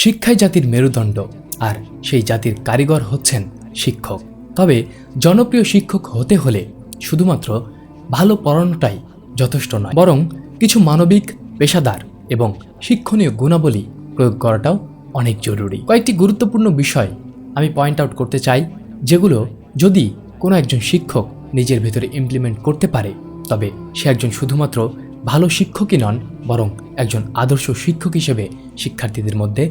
শিক্ষাই জাতির মেরুদণ্ড আর সেই জাতির কারিগর হচ্ছেন শিক্ষক। তবে জনপ্রিয় শিক্ষক হতে হলে শুধুমাত্র ভালো পড়ানোটাই যথেষ্ট নয়, বরং কিছু মানবিক, পেশাদার এবং শিক্ষণীয় গুণাবলী প্রয়োগ করাটাও অনেক জরুরি। কয়েকটি গুরুত্বপূর্ণ বিষয় আমি পয়েন্ট আউট করতে চাই, যেগুলো যদি কোনো একজন শিক্ষক নিজের ভেতরে ইমপ্লিমেন্ট করতে পারে, তবে সে একজন শুধুমাত্র ভালো শিক্ষকই নন, বরং একজন আদর্শ শিক্ষক হিসেবে শিক্ষার্থীদের মধ্যে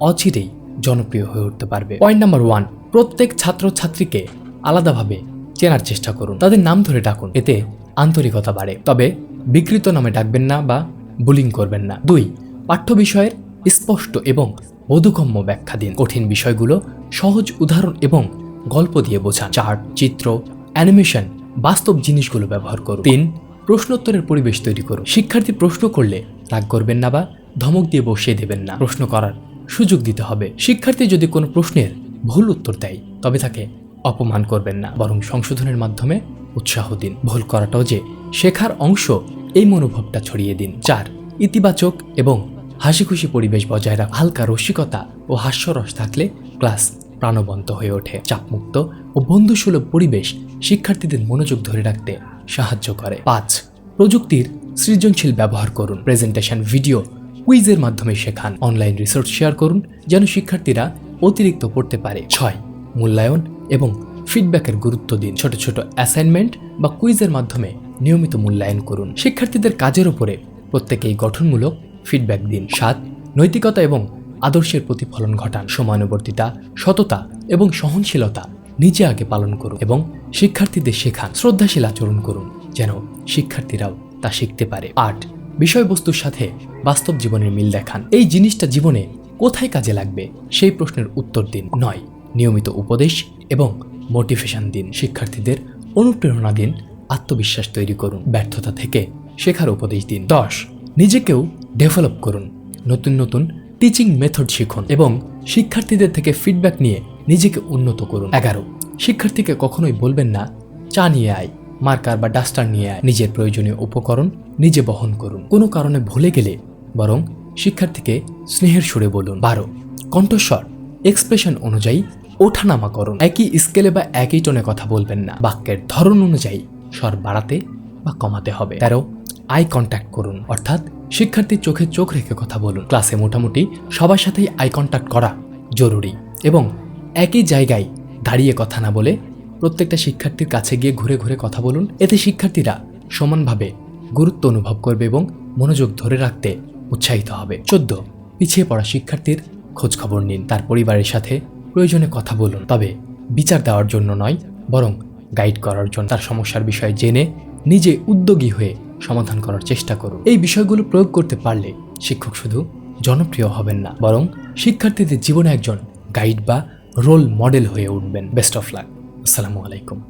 অচিরেই জনপ্রিয় হয়ে উঠতে পারবে। পয়েন্ট নাম্বার ওয়ান প্রত্যেক ছাত্রছাত্রীকে আলাদাভাবে চেনার চেষ্টা করুন। তাদের নাম ধরে ডাকুন। এতে আন্তরিকতা বাড়ে। তবে বিকৃত নামে ডাকবেন না বা বুলিং করবেন না। দুই, পাঠ্য বিষয়ের স্পষ্ট এবং বোধগম্য ব্যাখ্যা দিন। কঠিন বিষয়গুলো সহজ উদাহরণ এবং গল্প দিয়ে বোঝান। চার্ট চিত্র, অ্যানিমেশন, বাস্তব জিনিসগুলো ব্যবহার করুন। তিন, প্রশ্নোত্তরের পরিবেশ তৈরি করুন। শিক্ষার্থী প্রশ্ন করলে রাগ করবেন না বা ধমক দিয়ে বসিয়ে দেবেন না। প্রশ্ন করার সুযোগ দিতে হবে। শিক্ষার্থী যদি কোনো প্রশ্নের ভুল উত্তর দেয়, তবে তাকে অপমান করবেন না। বরং সংশোধনের মাধ্যমে উৎসাহ দিন। ভুল করাটাও যে শেখার অংশ, এই মনোভাবটা ছড়িয়ে দিন। চার, ইতিবাচক এবং হাসি খুশি পরিবেশ বজায় রাখা হালকা রসিকতা ও হাস্যরস থাকলে ক্লাস প্রাণবন্ত হয়ে ওঠে। চাপমুক্ত ও বন্ধুসুলভ পরিবেশ শিক্ষার্থীদের মনোযোগ ধরে রাখতে সাহায্য করে। পাঁচ, প্রযুক্তির সৃজনশীল ব্যবহার করুন। প্রেজেন্টেশন, ভিডিও কুইজের মাধ্যমে শেখান। অনলাইন রিসোর্স শেয়ার করুন, যেন শিক্ষার্থীরা অতিরিক্ত পড়তে পারে। ছয়, মূল্যায়ন এবং ফিডব্যাকের গুরুত্ব দিন। ছোট ছোট অ্যাসাইনমেন্ট বা কুইজের মাধ্যমে নিয়মিত মূল্যায়ন করুন। শিক্ষার্থীদের কাজের উপরে প্রত্যেকেই গঠনমূলক ফিডব্যাক দিন। সাত, নৈতিকতা এবং আদর্শের প্রতিফলন ঘটান। সমানুবর্তিতা, সততা এবং সহনশীলতা নিজে আগে পালন করুন এবং শিক্ষার্থীদের শেখান। শ্রদ্ধাশীল আচরণ করুন, যেন শিক্ষার্থীরাও তা শিখতে পারে। আট, বিষয়বস্তুর সাথে বাস্তব জীবনের মিল দেখান। এই জিনিসটা জীবনে কোথায় কাজে লাগবে? সেই প্রশ্নের উত্তর দিন। নয়। নিয়মিত উপদেশ এবং মোটিভেশন দিন। শিক্ষার্থীদের অনুপ্রেরণা দিন। আত্মবিশ্বাস তৈরি করুন। ব্যর্থতা থেকে শেখার উপদেশ দিন। দশ। নিজেকেও ডেভেলপ করুন। নতুন নতুন টিচিং মেথড শিখুন এবং শিক্ষার্থীদের থেকে ফিডব্যাক নিয়ে নিজেকে উন্নত করুন। এগারো। শিক্ষার্থীকে কখনোই বলবেন না, চা নিয়ে আয়, মার্কার বা ডাস্টার নিয়ে আয়। নিজের প্রয়োজনীয় উপকরণ নিজে বহন করুন। কোনো কারণে ভুলে গেলে বরং শিক্ষার্থীকে স্নেহের সুরে বলুন। বারো, কণ্ঠস্বর এক্সপ্রেশন অনুযায়ী ওঠানামা করুন। একই স্কেলে বা একই টোনে কথা বলবেন না। বাক্যের ধরন অনুযায়ী স্বর বাড়াতে বা কমাতে হবে। তেরো আই কন্ট্যাক্ট করুন। অর্থাৎ শিক্ষার্থীর চোখে চোখ রেখে কথা বলুন। ক্লাসে মোটামুটি সবার সাথেই আই কন্ট্যাক্ট করা জরুরি এবং একই জায়গায় দাঁড়িয়ে কথা না বলে প্রত্যেকটা শিক্ষার্থীর কাছে গিয়ে ঘুরে ঘুরে কথা বলুন। এতে শিক্ষার্থীরা সমানভাবে গুরুত্ব অনুভব করবে এবং মনোযোগ ধরে রাখতে উৎসাহিত হবে। চোদ্দ, পিছিয়ে পড়া শিক্ষার্থীর খোঁজ খবর নিন। তার পরিবারের সাথে প্রয়োজনে কথা বলুন। তবে বিচার দেওয়ার জন্য নয়, বরং গাইড করার জন্য। তার সমস্যার বিষয়ে জেনে নিজে উদ্যোগী হয়ে সমাধান করার চেষ্টা করুন। এই বিষয়গুলো প্রয়োগ করতে পারলে শিক্ষক শুধু জনপ্রিয় হবেন না, বরং শিক্ষার্থীদের জীবনে একজন গাইড বা রোল মডেল হয়ে উঠবেন। Best of luck. আসসালামু আলাইকুম।